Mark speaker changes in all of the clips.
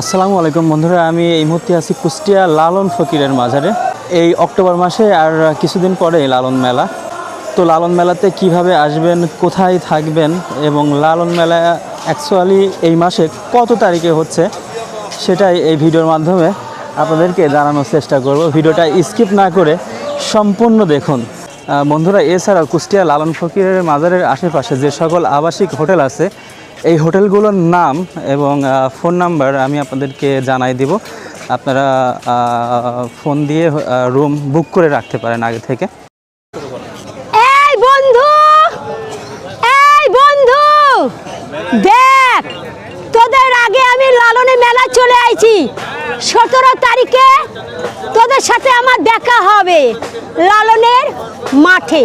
Speaker 1: আসসালামু আলাইকুম বন্ধুরা, আমি এই মুহূর্তে আছি কুষ্টিয়া লালন ফকিরের মাজারে এই অক্টোবর মাসে আর কিছুদিন পরে লালন মেলা। তো লালন মেলাতে কীভাবে আসবেন, কোথায় থাকবেন এবং লালন মেলা অ্যাকচুয়ালি এই মাসে কত তারিখে হচ্ছে, সেটাই এই ভিডিওর মাধ্যমে আপনাদেরকে জানানোর চেষ্টা করব। ভিডিওটা স্কিপ না করে সম্পূর্ণ দেখুন। বন্ধুরা, এছাড়াও কুষ্টিয়া লালন ফকিরের মাজারের আশেপাশে যে সকল আবাসিক হোটেল আছে এই হোটেলগুলোর নাম এবং ফোন নাম্বার আমি আপনাদেরকে জানাই দিব। আপনারা ফোন দিয়ে রুম বুক করে রাখতে পারেন আগে থেকে।
Speaker 2: এই বন্ধু! এই বন্ধু! দেখ, তোদের আগে আমি লালনে মেলা চলে আইছি। সতেরো তারিখে তোদের সাথে আমার দেখা হবে লালনের মাঠে।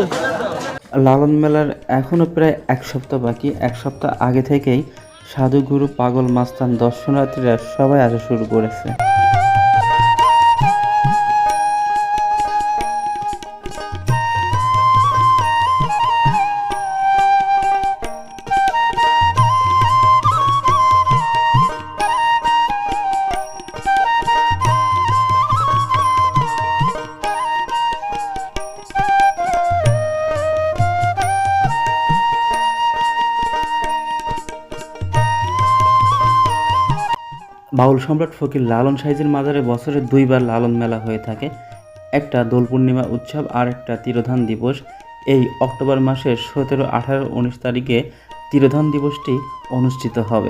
Speaker 1: লালন মেলার এখনও প্রায় এক সপ্তাহ বাকি। এক সপ্তাহ আগে থেকেই সাধুগুরু পাগল মাস্তান দর্শনার্থীরা সবাই আসা শুরু করেছে। বাউল সম্রাট ফকির লালন সাইজের মাজারে বছরে দুইবার লালন মেলা হয়ে থাকে। একটা দোল পূর্ণিমা উৎসব, আর একটা তিরোধান দিবস। এই অক্টোবর মাসের সতেরো, আঠারো, উনিশ তারিখে তিরোধান দিবসটি অনুষ্ঠিত হবে।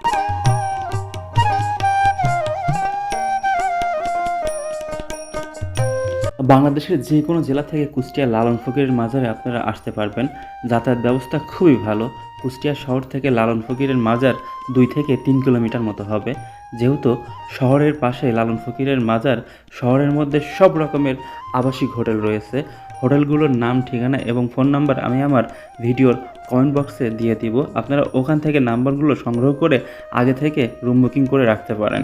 Speaker 1: বাংলাদেশের যে কোনো জেলা থেকে কুষ্টিয়া লালন ফকিরের মাজারে আপনারা আসতে পারবেন। যাতায়াত ব্যবস্থা খুবই ভালো। কুষ্টিয়া শহর থেকে লালন ফকিরের মাজার দুই থেকে তিন কিলোমিটার মতো হবে। যেহেতু শহরের পাশে লালন ফকিরের মাজার, শহরের মধ্যে সব রকমের আবাসিক হোটেল রয়েছে। হোটেলগুলোর নাম, ঠিকানা এবং ফোন নাম্বার আমি আমার ভিডিওর কমেন্ট বক্সে দিয়ে দিব। আপনারা ওখান থেকে নাম্বারগুলো সংগ্রহ করে আগে থেকে রুম বুকিং করে রাখতে পারেন।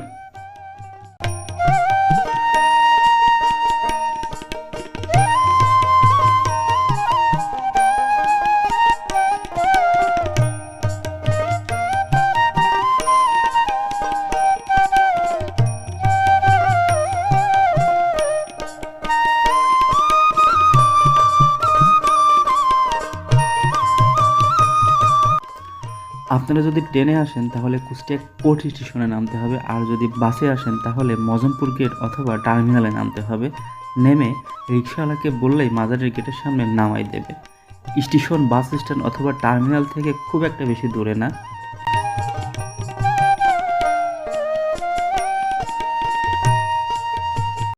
Speaker 1: আপনারা যদি ট্রেনে আসেন, তাহলে কুষ্টিয়া কোর্ট স্টেশনে নামতে হবে। আর যদি বাসে আসেন, তাহলে মজমপুর গেট অথবা টার্মিনালে নামতে হবে। নেমে রিক্সাওয়ালাকে বললেই মাজারের গেটের সামনে নামাই দেবে। স্টেশন, বাস স্ট্যান্ড অথবা টার্মিনাল থেকে খুব একটা বেশি দূরে না।